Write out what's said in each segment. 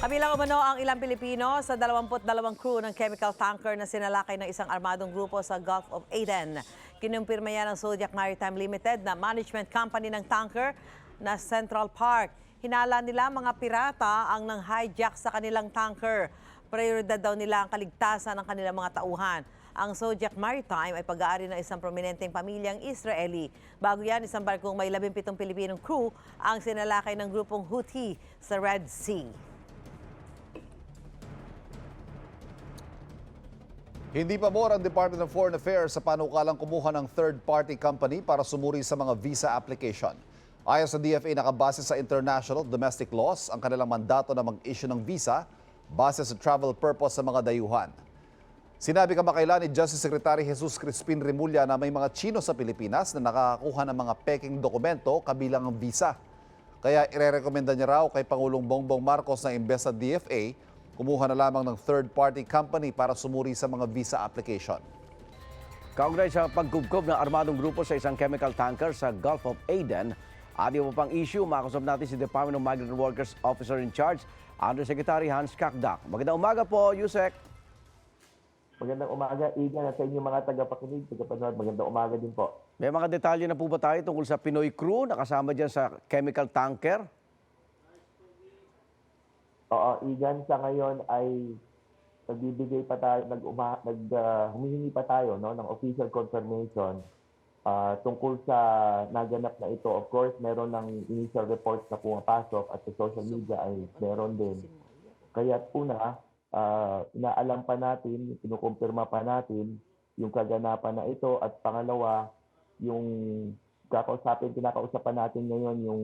Kabilang umano ang ilang Pilipino sa 22 crew ng chemical tanker na sinalakay ng isang armadong grupo sa Gulf of Aden. Kinumpirma yan ng Zodiac Maritime Limited na management company ng tanker na Central Park. Hinala nila mga pirata ang nang hijack sa kanilang tanker. Prioridad daw nila ang kaligtasan ng kanilang mga tauhan. Ang Zodiac Maritime ay pag-aari ng isang prominenteng pamilyang Israeli. Bago yan, isang barkong may 17 Pilipinong crew ang sinalakay ng grupong Houthi sa Red Sea. Hindi pabor ang Department of Foreign Affairs sa panukalang kumuha ng third-party company para sumuri sa mga visa application. Ayon sa DFA, nakabase sa international domestic laws ang kanilang mandato na mag-issue ng visa base sa travel purpose sa mga dayuhan. Sinabi kamakailan ni Justice Secretary Jesus Crispin Rimulya na may mga Chino sa Pilipinas na nakakakuha ng mga peking dokumento kabilang ang visa. Kaya irerekomenda niya raw kay Pangulong Bongbong Marcos na imbes sa DFA, kumuha na lamang ng third-party company para sumuri sa mga visa application. Kaugnay sa pagkubkob ng armadong grupo sa isang chemical tanker sa Gulf of Aden, at iba pang issue, makasap natin si Department of Migrant Workers Officer in Charge, Undersecretary Hans Kakdak. Magandang umaga po, Yusek. Magandang umaga, Igan, at sa inyong mga tagapakinig, tagapanood. Magandang umaga din po. May mga detalye na po ba tayo tungkol sa Pinoy crew na kasama dyan sa chemical tanker? Oo, Igan, sa ngayon ay nagbibigay pa tayo, nag, uma, nag ah, humihingi pa tayo no, ng official confirmation ah, tungkol sa naganap na ito. Of course, meron ng initial reports na pumapasok at sa social media ay meron din. Kaya una, ah, inaalam pa natin, kinukumpirma pa natin yung kaganapan na ito at pangalawa, yung kakausapin, kinakausapan natin ngayon yung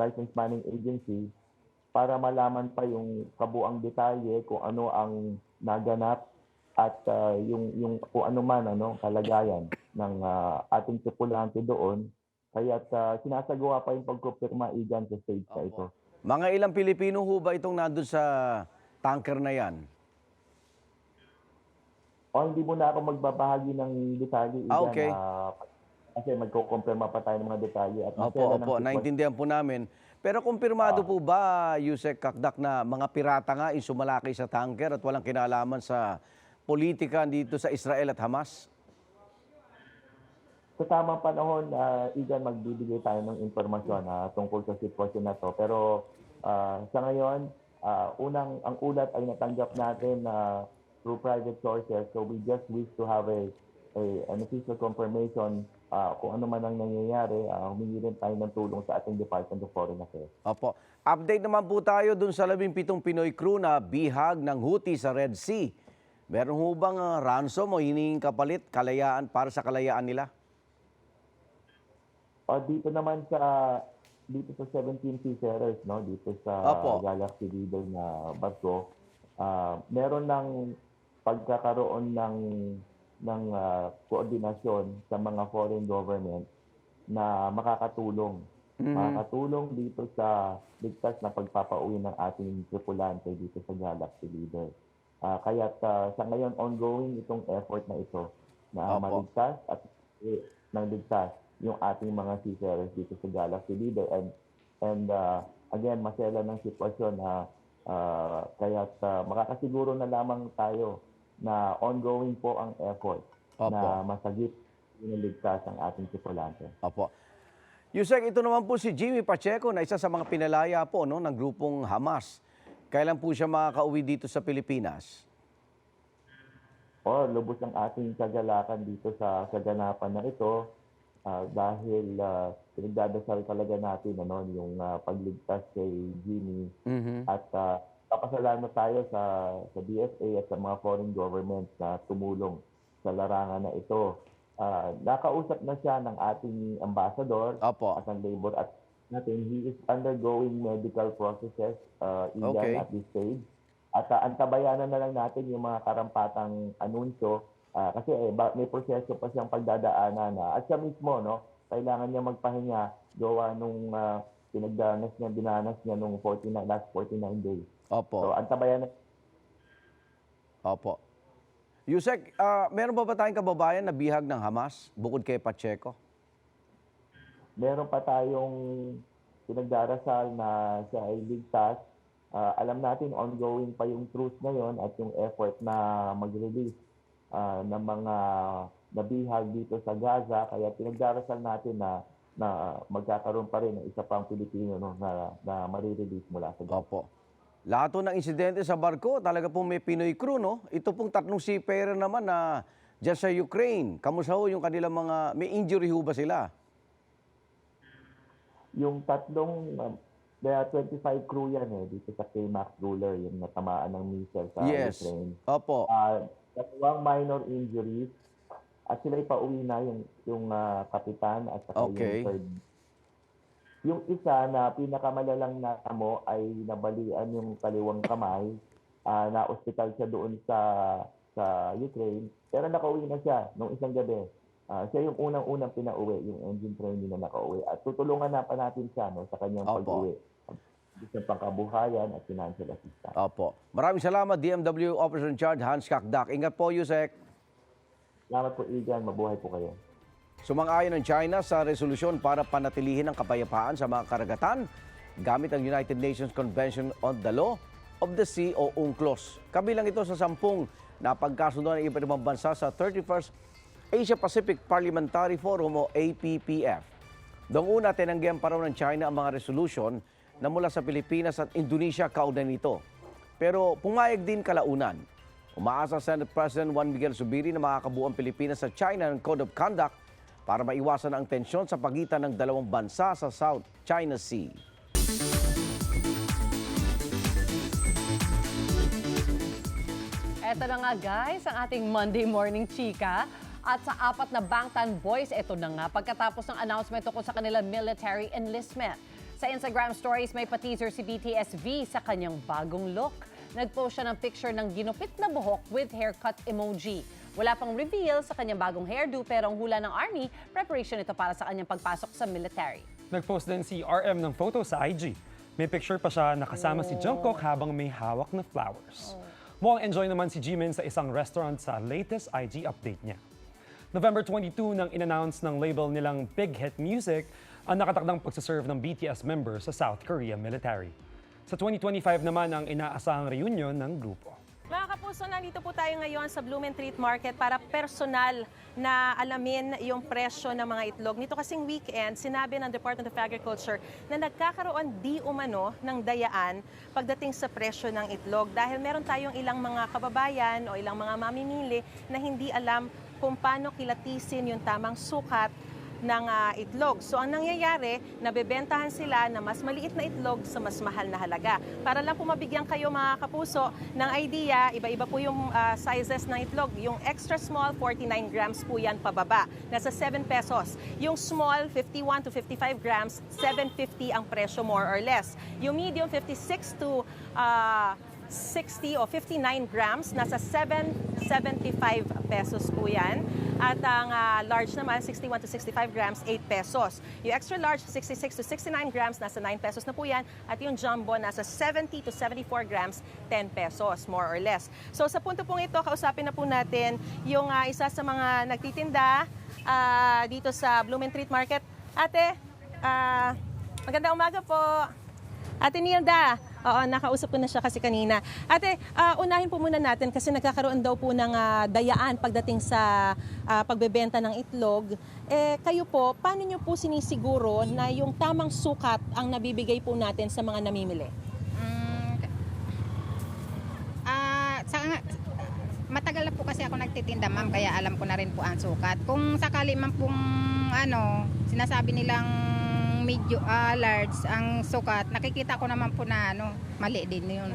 license manning agency para malaman pa yung kabuang detalye kung ano ang naganap at ah, yung yung kung ano man ano kalagayan ng ah, ating tripulante doon kaya sinasagawa pa yung pagkumpirma igan sa stage na ito. Mga ilang Pilipino ho ba itong nandun sa tanker na yan? O hindi mo na ako magbabahagi ng detalye igan Ah, okay. ah, kasi magkukumpirma pa tayo ng mga detalye at Opo, opo, naintindihan po namin. Pero kumpirmado po ba, Yusek Kakdak, na mga pirata nga yung sumalaki sa tanker at walang kinalaman sa politika dito sa Israel at Hamas? sa tamang panahon, uh, Igan, magbibigay tayo ng impormasyon ah, tungkol sa sitwasyon na to. Pero ah, sa ngayon, ah, unang ang ulat ay natanggap natin na through private sources. So we just wish to have a, a an official confirmation ah, kung ano man ang nangyayari. Uh, humingi rin tayo ng tulong sa ating Department of Foreign Affairs. Opo. Update naman po tayo dun sa 17 Pinoy crew na bihag ng Houthi sa Red Sea. Meron ho bang ah, ransom o hiningin kapalit, kalayaan para sa kalayaan nila? O dito naman sa dito sa 17 seafarers no dito sa Opo. Galaxy Leader na barko ah, meron ng pagkakaroon ng ng ah, koordinasyon sa mga foreign government na makakatulong makakatulong dito sa ligtas na pagpapauwi ng ating tripulante dito sa Galaxy Leader. Ah, kaya sa ngayon ongoing itong effort na ito na Opo. maligtas at eh, ng ligtas yung ating mga seafarers dito sa Galaxy Leader and and uh, again masela ng sitwasyon na uh, kaya makakasiguro na lamang tayo na ongoing po ang effort Opo. na masagip yung ligtas ang ating tripulante. Opo. Yusek, ito naman po si Jimmy Pacheco na isa sa mga pinalaya po no, ng grupong Hamas. Kailan po siya makakauwi dito sa Pilipinas? O lubos ang ating kagalakan dito sa kaganapan na ito ah, dahil uh, pinagdadasal talaga natin ano, yung ah, pagligtas kay Jimmy Mhm. at uh, papasalamat tayo sa sa DFA at sa mga foreign governments na tumulong sa larangan na ito. Ah, nakausap na siya ng ating ambassador Opo. at ng labor at natin. He is undergoing medical processes uh, in Okay. at this stage. At uh, antabayanan na lang natin yung mga karampatang anunsyo ah, kasi eh, may proseso pa siyang pagdadaanan na at siya mismo no kailangan niya magpahinga gawa nung uh, pinagdanas niya dinanas niya nung 49 last 49 days. Opo. So antabayanan Opo. Yusek, ah, meron ba ba tayong kababayan na bihag ng Hamas bukod kay Pacheco? meron pa tayong pinagdarasal na siya ay ligtas Ah, alam natin ongoing pa yung truce ngayon at yung effort na mag-release ah, ng mga nabihag dito sa Gaza. Kaya pinagdarasal natin na na magkakaroon pa rin ng isa pang Pilipino no, na, na marirelease mula sa Gaza. Opo. Lahat ng insidente sa barko, talaga pong may Pinoy crew, no? Ito pong tatlong seafarer naman na dyan sa Ukraine. Kamusta ho yung kanilang mga, may injury ho ba sila? Yung tatlong, um, there are 25 crew yan eh, dito sa K-Max Ruler, yung natamaan ng missile sa yes. Ukraine. Opo. Ah, dalawang minor injuries at sila pauwi na yung yung ah, kapitan at saka Okay. yung third. Yung isa na pinakamalalang na mo ay nabalian yung kaliwang kamay. ah na ospital siya doon sa sa Ukraine. Pero nakauwi na siya nung isang gabi. Ah, siya yung unang-unang pinauwi, yung engine trainee na nakauwi. At tutulungan na pa natin siya no, sa kanyang Opo. pag-uwi. Sa pangkabuhayan at financial assistance. Opo. Maraming salamat, DMW Officer in Charge, Hans Kakdak. Ingat po, Yusek. Salamat po, Igan. Mabuhay po kayo. Sumang-ayon ang China sa resolusyon para panatilihin ang kapayapaan sa mga karagatan gamit ang United Nations Convention on the Law of the Sea o UNCLOS. Kabilang ito sa sampung na pagkasundo ng iba't ibang bansa sa 31st Asia-Pacific Parliamentary Forum o APPF. Noong una, tinanggihan pa raw ng China ang mga resolution na mula sa Pilipinas at Indonesia kaugnay nito. Pero pumayag din kalaunan. Umaasa Senate President Juan Miguel Zubiri na makakabuo ang Pilipinas sa China ng Code of Conduct para maiwasan ang tensyon sa pagitan ng dalawang bansa sa South China Sea. Eto na nga guys, ang ating Monday Morning Chika. At sa apat na Bangtan Boys, eto na nga pagkatapos ng announcement tungkol sa kanilang military enlistment. Sa Instagram stories, may pa-teaser si BTS V sa kanyang bagong look. Nag-post siya ng picture ng ginupit na buhok with haircut emoji. Wala pang reveal sa kanyang bagong hairdo pero ang hula ng ARMY, preparation ito para sa kanyang pagpasok sa military. Nag-post din si RM ng photo sa IG. May picture pa siya nakasama si Jungkook habang may hawak na flowers. Mukhang enjoy naman si Jimin sa isang restaurant sa latest IG update niya. November 22 nang in-announce ng label nilang Big Hit Music ang nakatakdang pagsaserve ng BTS members sa South Korea military. Sa 2025 naman ang inaasahang reunion ng grupo. Kapuso, nandito po tayo ngayon sa Blumentritt Market para personal na alamin yung presyo ng mga itlog. Nito kasing weekend, sinabi ng Department of Agriculture na nagkakaroon di umano ng dayaan pagdating sa presyo ng itlog dahil meron tayong ilang mga kababayan o ilang mga mamimili na hindi alam kung paano kilatisin yung tamang sukat ng ah, itlog. So ang nangyayari, nabebentahan sila na mas maliit na itlog sa mas mahal na halaga. Para lang po mabigyan kayo mga kapuso ng idea, iba-iba po yung ah, sizes ng itlog. Yung extra small, 49 grams po yan pababa. Nasa 7 pesos. Yung small, 51 to 55 grams, 750 ang presyo more or less. Yung medium, 56 to ah, 60 o 59 grams, nasa 775 pesos po yan. At ang ah, large naman, 61 to 65 grams, 8 pesos. Yung extra large, 66 to 69 grams, nasa 9 pesos na po yan. At yung jumbo, nasa 70 to 74 grams, 10 pesos, more or less. So sa punto pong ito, kausapin na po natin yung ah, isa sa mga nagtitinda ah, dito sa Blumentritt Market. Ate, ah, magandang umaga po. Ate Nilda, oo, nakausap ko na siya kasi kanina. Ate, ah, unahin po muna natin kasi nagkakaroon daw po ng ah, dayaan pagdating sa ah, pagbebenta ng itlog. Eh, kayo po, paano nyo po sinisiguro na yung tamang sukat ang nabibigay po natin sa mga namimili? Mm, sa matagal na po kasi ako nagtitinda, ma'am, kaya alam ko na rin po ang sukat. Kung sakali man pong ano, sinasabi nilang medyo ah, large ang sukat, nakikita ko naman po na ano, mali din yun.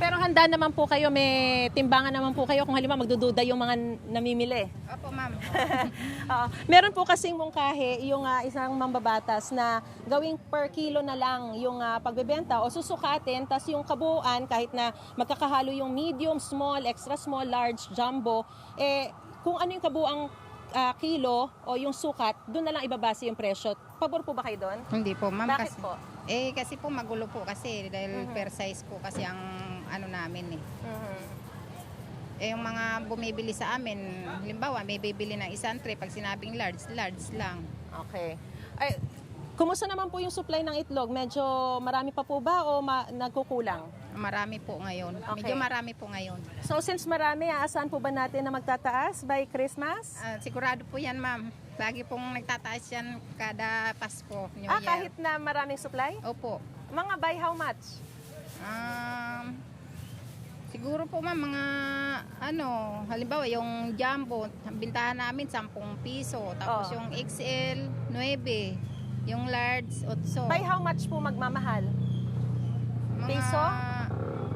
Pero handa naman po kayo, may timbangan naman po kayo kung halimbawa magdududa yung mga namimili. Opo, ma'am. Oo. meron po kasing mungkahi yung ah, isang mambabatas na gawing per kilo na lang yung ah, pagbebenta o susukatin tas yung kabuuan kahit na magkakahalo yung medium, small, extra small, large, jumbo eh kung ano yung kabuang ah, kilo o yung sukat, doon na lang ibabase yung presyo. Pabor po ba kayo doon? Hindi po, ma'am. Bakit kasi, po? Eh, kasi po magulo po kasi dahil per size po kasi ang ano namin eh. Eh, yung mga bumibili sa amin, halimbawa, may bibili ng isang tray, pag sinabing large, large lang. Okay. Ay, kumusta naman po yung supply ng itlog? Medyo marami pa po ba o ma- nagkukulang? marami po ngayon. Okay. Medyo marami po ngayon. So since marami, aasahan po ba natin na magtataas by Christmas? Ah, sigurado po yan, ma'am. Lagi pong nagtataas yan kada Pasko, New Ah, Year. kahit na maraming supply? Opo. Mga by how much? Um, siguro po ma'am, mga ano, halimbawa yung jumbo, ang bintahan namin 10 piso. Tapos Oh. yung XL, 9. Yung large, 8. By how much po magmamahal? Mga- piso?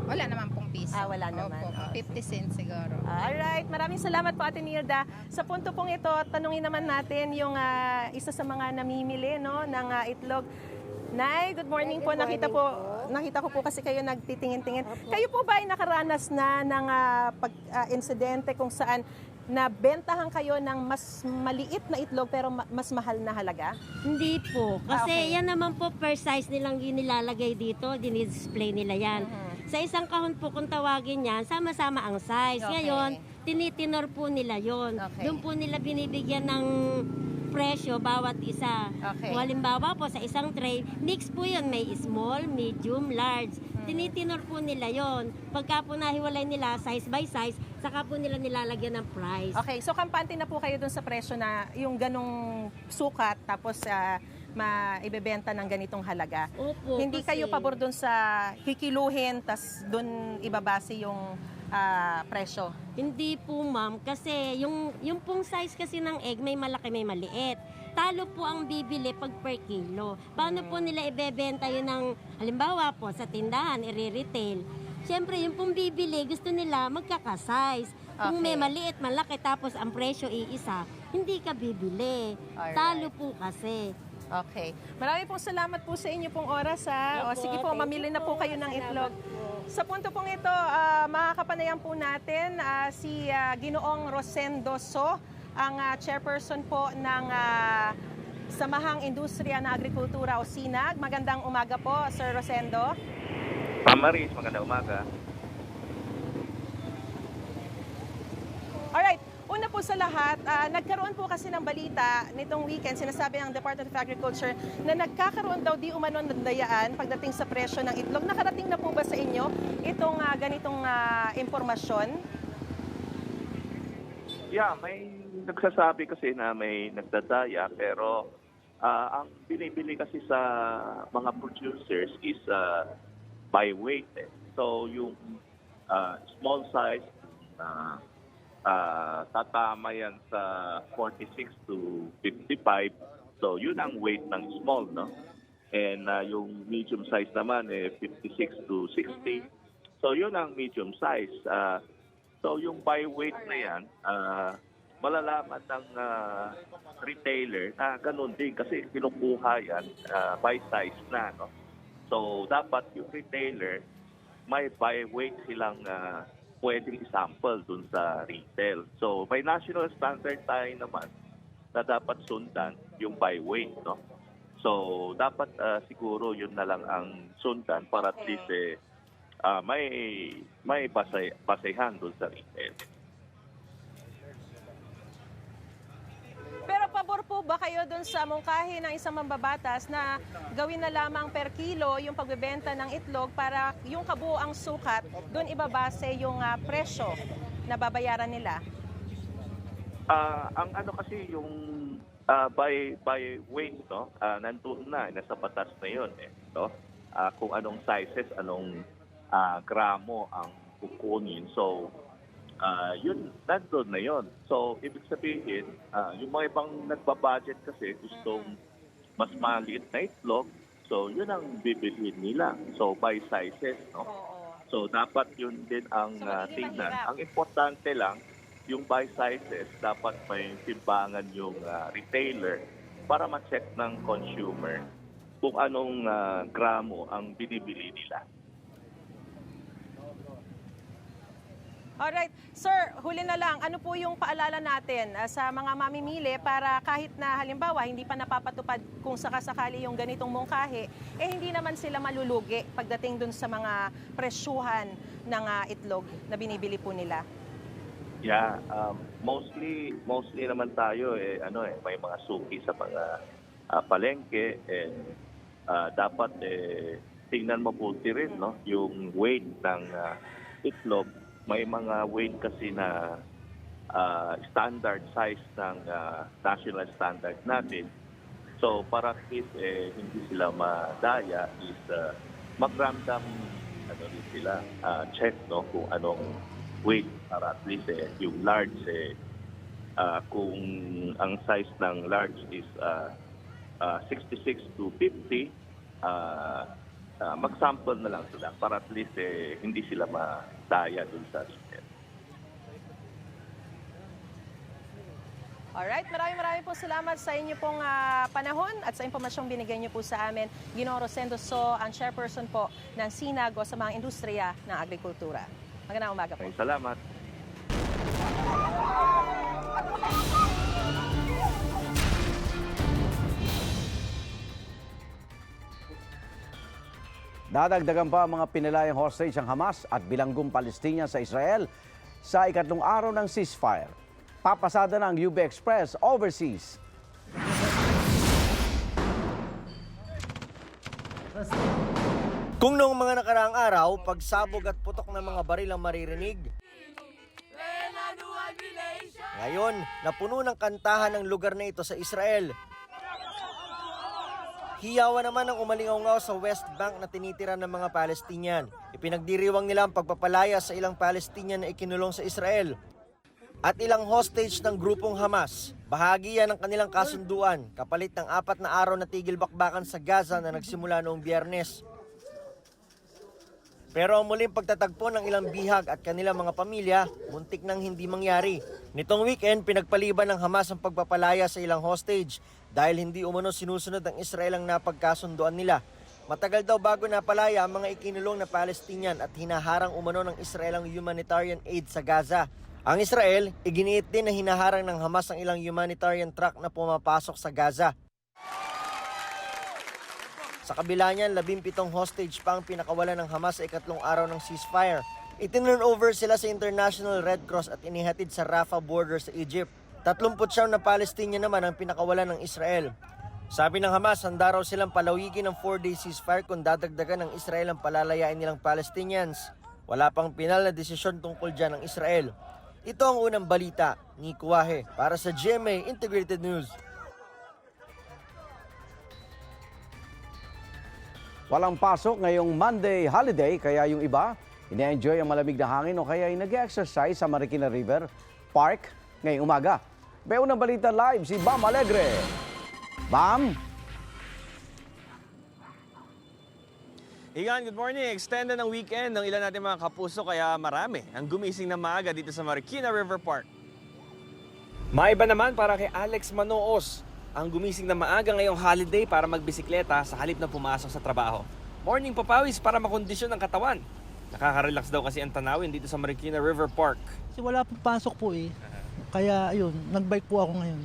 Wala naman pong piso. Ah, wala naman. Opo, Oh. 50 cents siguro. Alright, maraming salamat po Ate Nilda. Sa punto pong ito, tanungin naman natin yung ah, isa sa mga namimili no, ng ah, itlog. Nay, good morning po. Nakita po, nakita ko po kasi kayo nagtitingin-tingin. Kayo po ba ay nakaranas na ng ah, pag, ah, insidente kung saan nabentahan kayo ng mas maliit na itlog pero ma- mas mahal na halaga? Hindi po. Ah, Kasi okay. yan naman po per size nilang nilalagay dito, dinidisplay nila yan. Mhm. Sa isang kahon po kung tawagin yan, sama-sama ang size. Okay. Ngayon, tinitinor po nila yon. Okay. Doon po nila binibigyan ng presyo bawat isa. Okay. Kung halimbawa po sa isang tray, mix po yun. May small, medium, large. Hmm. Tinitinor po nila yon. Pagka po nahiwalay nila size by size, saka po nila nilalagyan ng price. Okay, so kampante na po kayo dun sa presyo na yung ganong sukat tapos ah, maibebenta ng ganitong halaga. Opo, Hindi kasi- kayo pabor dun sa kikiluhin tas dun ibabase yung ah, presyo. Hindi po ma'am, kasi yung, yung pong size kasi ng egg, may malaki, may maliit. Talo po ang bibili pag per kilo. Paano po nila ibebenta yun ng, halimbawa po, sa tindahan, i-retail. Siyempre, yung pong bibili, gusto nila magkakasize. Kung may Okay. maliit, malaki, tapos ang presyo iisa, hindi ka bibili. Alright. Talo po kasi. Okay. Marami pong salamat po sa inyo pong oras ha. O sige po, thank mamili na po kayo ng itlog. Sa punto pong ito, ah, makakapanayan po natin ah, si ah, Ginoong Rosendo So, ang ah, chairperson po ng ah, Samahang Industriya ng Agrikultura o SINAG. Magandang umaga po, Sir Rosendo. Pamaris, magandang umaga. Alright, una po sa lahat, ah, nagkaroon po kasi ng balita nitong weekend, sinasabi ng Department of Agriculture na nagkakaroon daw di umano ng dayaan pagdating sa presyo ng itlog. Nakarating na po ba sa inyo itong ah, ganitong ah, impormasyon? Yeah, may nagsasabi kasi na may nagdadaya pero ah, ang binibili kasi sa mga producers is ah, by weight. Eh. So yung ah, small size na ah, tatama yan sa 46 to 55. So yun ang weight ng small, no? And ah, yung medium size naman eh 56 to 60. So yun ang medium size. Ah, So yung by weight na yan, ah, malalaman ng ah, retailer na ganun din kasi kinukuha yan ah, by size na. No? So dapat yung retailer may by weight silang ah, pwedeng sample dun sa retail. So by national standard tayo naman na dapat sundan yung by weight. No? So dapat ah, siguro yun na lang ang sundan para at least eh, ah, may may basay, basehan doon sa retail. Pero pabor kayo dun sa mungkahi ng isang mambabatas na gawin na lamang per kilo yung pagbebenta ng itlog para yung kabuoang sukat, dun ibabase yung ah, presyo na babayaran nila? Ah, ang ano kasi yung ah, by by weight no, ah, nandun na nasa batas na 'yon eh, no? Ah, kung anong sizes, anong ah, gramo ang kukunin. So ah, yun nandun na 'yon. So ibig sabihin, ah, yung mga ibang nagbabudget kasi gustong mas maliit na itlog, so yun ang bibilhin nila. So by sizes, no? So dapat yun din ang hindi tingnan. Ang importante lang, yung by sizes, dapat may timbangan yung ah, retailer para ma-check ng consumer kung anong ah, gramo ang binibili nila. Alright. Sir, huli na lang, ano po yung paalala natin ah, sa mga mamimili para kahit na halimbawa hindi pa napapatupad kung sakasakali yung ganitong mungkahi, eh hindi naman sila malulugi pagdating dun sa mga presyuhan ng ah, itlog na binibili po nila? Yeah, um, mostly mostly naman tayo eh ano eh may mga suki sa mga ah, palengke and ah, dapat eh tingnan mabuti rin, no? Yung weight ng ah, itlog. May mga weight kasi na ah, standard size ng ah, national standard natin. So para least eh, hindi sila madaya is uh, mag-random ano din sila ah, check no kung anong weight para at least eh, yung large eh, ah, kung ang size ng large is ah, ah, 66 to 50 ah, ah, mag-sample na lang sila para at least eh, hindi sila madaya dun sa system. Alright, maraming maraming po salamat sa inyo pong ah, panahon at sa impormasyong binigay niyo po sa amin. Ginoong Rosendo So, ang chairperson po ng SINAG o sa mga industriya ng agrikultura. Magandang umaga po. Salamat. Dadagdagan pa ang mga pinilayang hostage ng Hamas at bilanggong Palestina sa Israel sa ikatlong araw ng ceasefire. Papasada ng UB Express overseas. Kung noong mga nakaraang araw, pagsabog at putok ng mga baril ang maririnig, ngayon, napuno ng kantahan ng lugar na ito sa Israel. Hiyawa naman ang umalingaw sa West Bank na tinitira ng mga Palestinian. Ipinagdiriwang nila ang pagpapalaya sa ilang Palestinian na ikinulong sa Israel. At ilang hostage ng grupong Hamas. Bahagi yan ng kanilang kasunduan kapalit ng apat na araw na tigil bakbakan sa Gaza na nagsimula noong biyernes. Pero ang muling pagtatagpo ng ilang bihag at kanilang mga pamilya, muntik nang hindi mangyari. Nitong weekend, pinagpaliban ng Hamas ang pagpapalaya sa ilang hostage dahil hindi umano sinusunod ng Israel ang napagkasunduan nila. Matagal daw bago napalaya ang mga ikinulong na Palestinian at hinaharang umano ng Israel ang humanitarian aid sa Gaza. Ang Israel, iginiit din na hinaharang ng Hamas ang ilang humanitarian truck na pumapasok sa Gaza. Sa kabila niyan, labimpitong hostage pa ang pinakawalan ng Hamas sa ikatlong araw ng ceasefire. Itinurn over sila sa International Red Cross at inihatid sa Rafah border sa Egypt. 30 na Palestinian naman ang pinakawalan ng Israel. Sabi ng Hamas, handa raw silang palawigin ng 4-day ceasefire kung dadagdagan ng Israel ang palalayain nilang Palestinians. Wala pang pinal na desisyon tungkol dyan ng Israel. Ito ang unang balita ni Kuwahe para sa GMA Integrated News. Walang pasok ngayong Monday holiday kaya yung iba, ine-enjoy ang malamig na hangin o kaya ay nag-exercise sa Marikina River Park ngayong umaga. May unang balita live si Bam Alegre. Bam! Igan, good morning. Extended ng weekend ng ilan natin mga kapuso kaya marami ang gumising na maaga dito sa Marikina River Park. Maiba naman para kay Alex Manoos ang gumising na maaga ngayong holiday para magbisikleta sa halip na pumasok sa trabaho. Morning papawis para makondisyon ang katawan. Nakaka-relax daw kasi ang tanawin dito sa Marikina River Park. Kasi wala pong pasok po eh. Kaya ayun, nagbike po ako ngayon.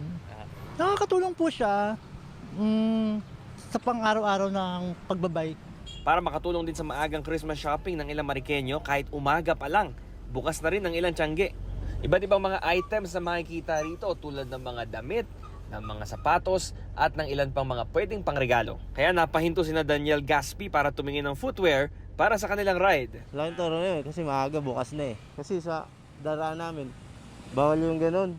Nakakatulong po siya mm, sa pang-araw-araw ng pagbabike. Para makatulong din sa maagang Christmas shopping ng ilang Marikenyo kahit umaga pa lang. Bukas na rin ang ilang tiyangge. Iba't ibang mga items na makikita rito tulad ng mga damit, ng mga sapatos at ng ilan pang mga pwedeng pangregalo. Kaya napahinto si na Daniel Gaspi para tumingin ng footwear para sa kanilang ride. Laking toro na yun kasi maaga bukas na eh. Kasi sa daraan namin, bawal yung ganun.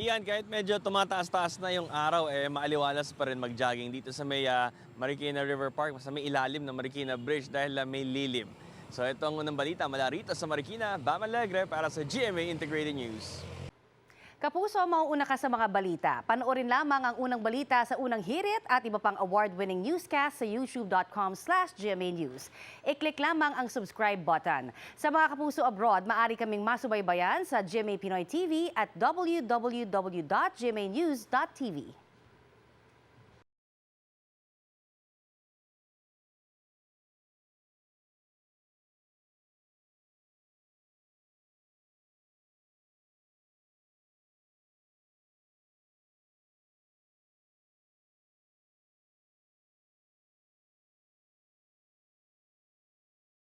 Iyan, kahit medyo tumataas-taas na yung araw, eh, maaliwalas pa rin mag-jogging dito sa may ah, Marikina River Park, sa may ilalim ng Marikina Bridge dahil ah, may lilim. So ito ang unang balita mula rito sa Marikina, Bam Alegre para sa GMA Integrated News. Kapuso, mauuna ka sa mga balita. Panoorin lamang ang unang balita sa unang hirit at iba pang award-winning newscast sa youtube.com slash News. I-click lamang ang subscribe button. Sa mga kapuso abroad, maaari kaming masubaybayan sa GMA Pinoy TV at www.gmanews.tv.